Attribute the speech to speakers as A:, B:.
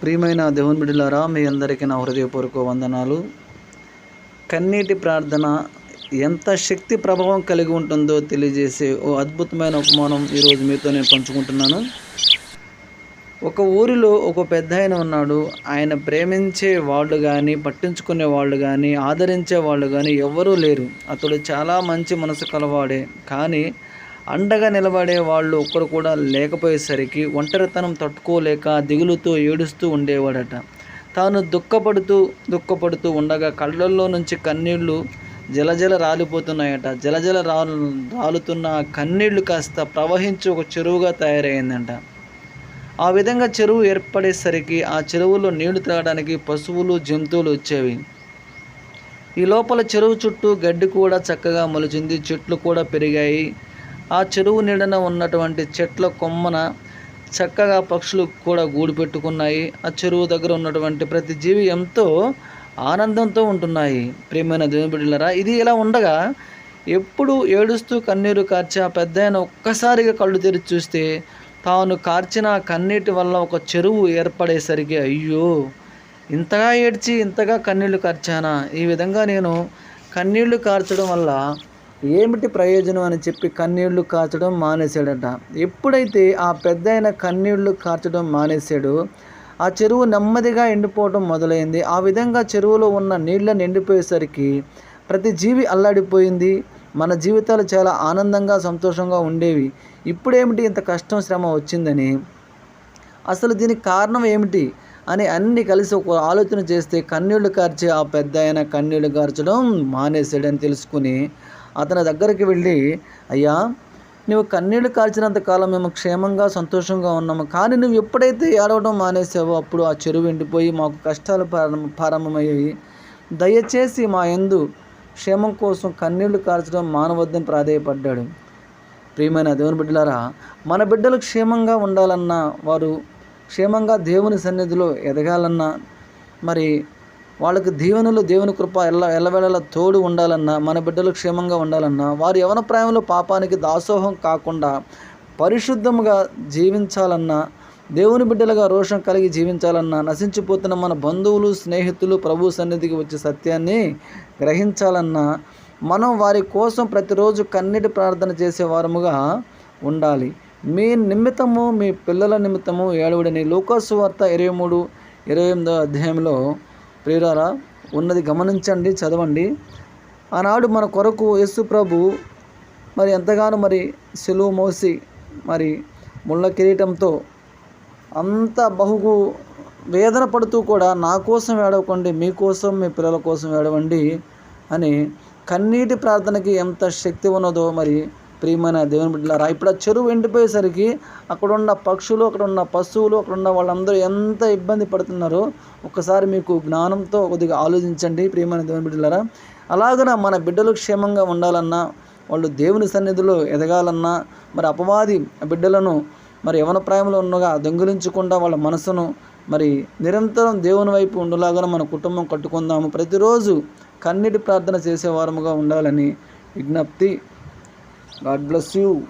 A: ప్రియమైన దేవుని బిడ్డలారా మీ అందరికీ నా హృదయపూర్వక వందనాలు. కన్నీటి ప్రార్థన ఎంత శక్తి ప్రభావం కలిగి ఉంటుందో తెలియజేసే ఓ అద్భుతమైన ఉపమానం ఈరోజు మీతో నేను పంచుకుంటున్నాను. ఒక ఊరిలో ఒక పెద్ద ఆయన ఉన్నాడు. ఆయన ప్రేమించే వాళ్ళు కానీ పట్టించుకునే వాళ్ళు కానీ ఆదరించే వాళ్ళు కానీ ఎవరూ లేరు. అతడు చాలా మంచి మనసు కలవాడే. కానీ అండగా నిలబడే వాళ్ళు ఒక్కరు కూడా లేకపోయేసరికి ఒంటరితనం తట్టుకోలేక దిగులుతో ఏడుస్తూ ఉండేవాడట. తాను దుఃఖపడుతూ దుఃఖపడుతూ ఉండగా కళ్ళల్లో నుంచి కన్నీళ్ళు జలజల రాలిపోతున్నాయట. జలజల రాలు రాలుతున్న ఆ కన్నీళ్ళు కాస్త ప్రవహించి ఒక చెరువుగా తయారైందంట ఆ విధంగా చెరువు ఏర్పడేసరికి ఆ చెరువులో నీళ్ళు త్రాగడానికి పశువులు జంతువులు వచ్చేవి. ఈ లోపల చెరువు చుట్టూ గడ్డి కూడా చక్కగా మొలిచింది. చెట్లు కూడా పెరిగాయి. ఆ చెరువు నీడన ఉన్నటువంటి చెట్ల కొమ్మన చక్కగా పక్షులు కూడా గూడు పెట్టుకున్నాయి. ఆ చెరువు దగ్గర ఉన్నటువంటి ప్రతి జీవి ఎంతో ఆనందంతో ఉంటున్నాయి. ప్రియమైన దేవుని ఇది ఇలా ఉండగా ఎప్పుడు ఏడుస్తూ కన్నీరు కార్చి ఆ పెద్ద ఒక్కసారిగా కళ్ళు తెరిచి చూస్తే తాను కార్చిన కన్నీటి వల్ల ఒక చెరువు ఏర్పడేసరికి అయ్యో ఇంతగా ఏడ్చి ఇంతగా కన్నీళ్ళు కార్చానా? ఈ విధంగా నేను కన్నీళ్ళు కార్చడం వల్ల ఏమిటి ప్రయోజనం అని చెప్పి కన్నీళ్ళు కార్చడం మానేశాడట. ఎప్పుడైతే ఆ పెద్ద కన్నీళ్ళు కార్చడం మానేశాడో ఆ చెరువు నెమ్మదిగా ఎండిపోవడం మొదలైంది. ఆ విధంగా చెరువులో ఉన్న నీళ్ళని ఎండిపోయేసరికి ప్రతి జీవి అల్లాడిపోయింది. మన జీవితాలు చాలా ఆనందంగా సంతోషంగా ఉండేవి. ఇప్పుడేమిటి ఇంత కష్టం శ్రమ వచ్చిందని? అసలు దీనికి కారణం ఏమిటి అని అన్ని కలిసి ఒక ఆలోచన చేస్తే కన్నీళ్ళు కార్చి ఆ పెద్ద ఆయన కన్నీళ్ళు కార్చడం మానేసాడని తెలుసుకుని అతని దగ్గరికి వెళ్ళి అయ్యా నువ్వు కన్నీళ్ళు కాల్చినంత కాలం మేము క్షేమంగా సంతోషంగా ఉన్నాము. కానీ నువ్వు ఎప్పుడైతే ఏడవడం మానేసావో అప్పుడు ఆ చెరువు ఎండిపోయి మాకు కష్టాలు ప్రారంభ ప్రారంభమయ్యాయి దయచేసి మా ఎందు క్షేమం కోసం కన్నీళ్ళు కార్చడం మానవద్దని ప్రాధేయపడ్డాడు. ప్రియమైన దేవుని బిడ్డలారా మన బిడ్డలు క్షేమంగా ఉండాలన్నా వారు క్షేమంగా దేవుని సన్నిధిలో ఎదగాలన్నా మరి వాళ్ళకి దీవెనలు దేవుని కృప ఎల్ల ఎల్లవేళలా తోడు ఉండాలన్నా మన బిడ్డలు క్షేమంగా ఉండాలన్నా వారు యవన ప్రాయంలో పాపానికి దాసోహం కాకుండా పరిశుద్ధంగా జీవించాలన్నా దేవుని బిడ్డలుగా రోషం కలిగి జీవించాలన్నా నశించిపోతున్న మన బంధువులు స్నేహితులు ప్రభు సన్నిధికి వచ్చే సత్యాన్ని గ్రహించాలన్నా మనం వారి కోసం ప్రతిరోజు కన్నీటి ప్రార్థన చేసే వారముగా ఉండాలి. మీ నిమిత్తము మీ పిల్లల నిమిత్తము ఏడవడని లోకాసు వార్త ఇరవై మూడు ఇరవై ఎనిమిదో అధ్యాయంలో ప్రియురారా ఉన్నది గమనించండి చదవండి. ఆనాడు మన కొరకు యేసు ప్రభు మరి ఎంతగానో మరి సెలువు మోసి మరి ముళ్ళ కిరీటంతో అంత బహుగు వేదన పడుతూ కూడా నా కోసం ఏడవకండి మీకోసం మీ పిల్లల కోసం ఏడవండి అని కన్నీటి ప్రార్థనకి ఎంత శక్తి ఉన్నదో మరి ప్రియమైన దేవుని బిడ్డలారా ఇప్పుడు ఆ చెరువు ఎండిపోయేసరికి అక్కడ ఉన్న పక్షులు అక్కడ ఉన్న పశువులు అక్కడ ఉన్న వాళ్ళందరూ ఎంత ఇబ్బంది పడుతున్నారో ఒకసారి మీకు జ్ఞానంతో కొద్దిగా ఆలోచించండి ప్రియమైన దేవుని బిడ్డలారా. అలాగన మన బిడ్డలు క్షేమంగా ఉండాలన్నా వాళ్ళు దేవుని సన్నిధిలో ఎదగాలన్నా మరి అపవాది బిడ్డలను మరి యవన ప్రాయంలో ఉండగా దొంగిలించకుండా వాళ్ళ మనసును మరి నిరంతరం దేవుని వైపు ఉండలాగా మన కుటుంబం కట్టుకుందాము. ప్రతిరోజు కన్నీటి ప్రార్థన చేసేవారముగా ఉండాలని విజ్ఞప్తి God bless you.